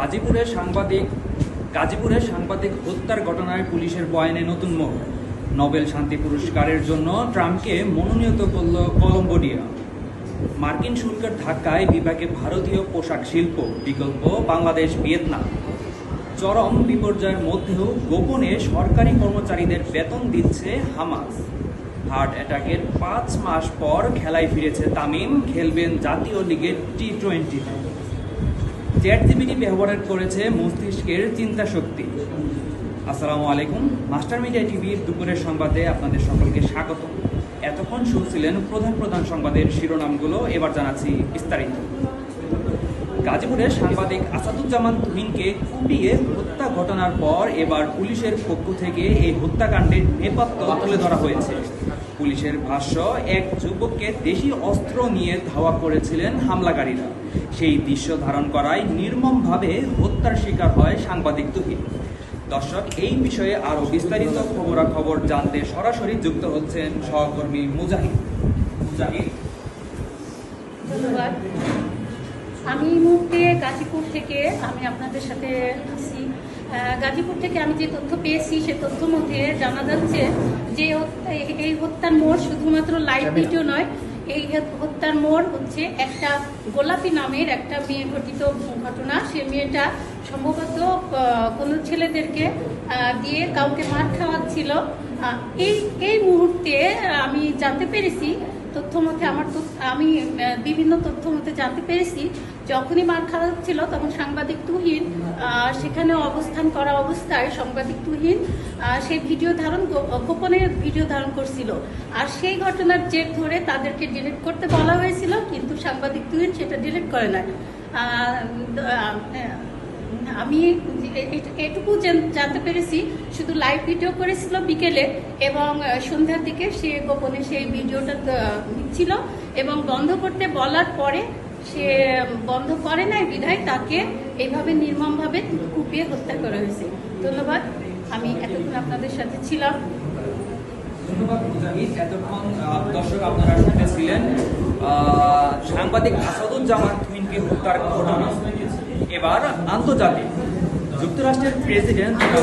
গাজীপুরের সাংবাদিক গাজীপুরের সাংবাদিক হত্যার ঘটনায় পুলিশের বয়ানে নতুন মোড়। নোবেল শান্তি পুরস্কারের জন্য ট্রাম্পকে মনোনীত করল কলম্বোডিয়া। মার্কিন শুল্কের ধাক্কায় বিভাগে ভারতীয় পোশাক শিল্প বিকল্প বাংলাদেশ ভিয়েতনাম। চরম বিপর্যয়ের মধ্যেও গোপনে সরকারি কর্মচারীদের বেতন দিচ্ছে হামাস। হার্ট অ্যাটাকের পাঁচ মাস পর খেলায় ফিরেছে তামিম, খেলবেন জাতীয় লিগের টি টোয়েন্টিতে চ্যাট জিবিটি ব্যবহার করেছে মস্তিষ্কের চিন্তা শক্তি। আসসালামু আলাইকুম, মাস্টার মিডিয়া টিভির দুপুরের সংবাদে আপনাদের সকলকে স্বাগত। এতক্ষণ শুনছিলেন প্রধান প্রধান সংবাদের শিরোনামগুলো, এবার জানাচ্ছি বিস্তারিত। গাজীপুরের সাংবাদিক আসাদুজ্জামান তুহিনকে কুপিয়ে হত্যা ঘটনার পর এবার পুলিশের পক্ষ থেকে এই হত্যাকাণ্ডের নেপথ্য তুলে ধরা হয়েছে। পুলিশের ভাষ্য, এক যুবককে দেশি অস্ত্র নিয়ে ধাওয়া করেছিলেন হামলাকারীরা। সেই দৃশ্য ধারণ করায় নির্মমভাবে হত্যার শিকার হয় সাংবাদিক তুহিন। দর্শক, এই বিষয়ে আরও বিস্তারিত খবরাখবর জানতে সরাসরি যুক্ত হচ্ছেন সহকর্মী মুজাহিদ। মুজাহিদ। আমি এই মুহূর্তে গাজীপুর থেকে আমি আপনাদের সাথে আছি। আহ, গাজীপুর থেকে আমি যে তথ্য পেয়েছি সে তথ্য মধ্যে জানা যাচ্ছে যে এই হত্যার মোড় শুধুমাত্র লাইভ ভিডিও নয় এই হত্যার মোড় হচ্ছে একটা গোলাপি নামের একটা মেয়ে ঘটিত ঘটনা। সে মেয়েটা সম্ভবত কোনো ছেলেদেরকে দিয়ে কাউকে মার খাওয়াচ্ছিল। এই এই মুহূর্তে আমি জানতে পেরেছি তথ্য মতে আমার আমি বিভিন্ন তথ্য মতে জানতে পেরেছি। যখনই মার খাওয়া হচ্ছিল তখন সাংবাদিক তুহিন সেখানে অবস্থান করা অবস্থায় সাংবাদিক তুহিন সেই ভিডিও ধারণ গোপনে ভিডিও ধারণ করছিল। আর সেই ঘটনার জের ধরে তাদেরকে ডিলিট করতে বলা হয়েছিল কিন্তু সাংবাদিক তুহিন সেটা ডিলিট করে না আহ, আহ, আমি এটুকু জানতে পেরেছি, শুধু লাইভ ভিডিও করেছিল বিকেলে এবং সন্ধ্যার দিকে সে গোপনে সেই ভিডিওটা ছিল এবং বন্ধ করতে বলার পরে সে বন্ধ করে নাই বিধায় তাকে এইভাবে নির্মমভাবে কুপিয়ে হত্যা করা হয়েছে। ধন্যবাদ। আমি এতক্ষণ আপনাদের সাথে ছিলাম। এতক্ষণ দর্শক আপনারা শুনেছিলেন সাংবাদিক আসাদুজ্জামান তুহিনকে হত্যার ঘটনা। এবার আন্তর্জাতিক। যুক্তরাষ্ট্রের প্রেসিডেন্ট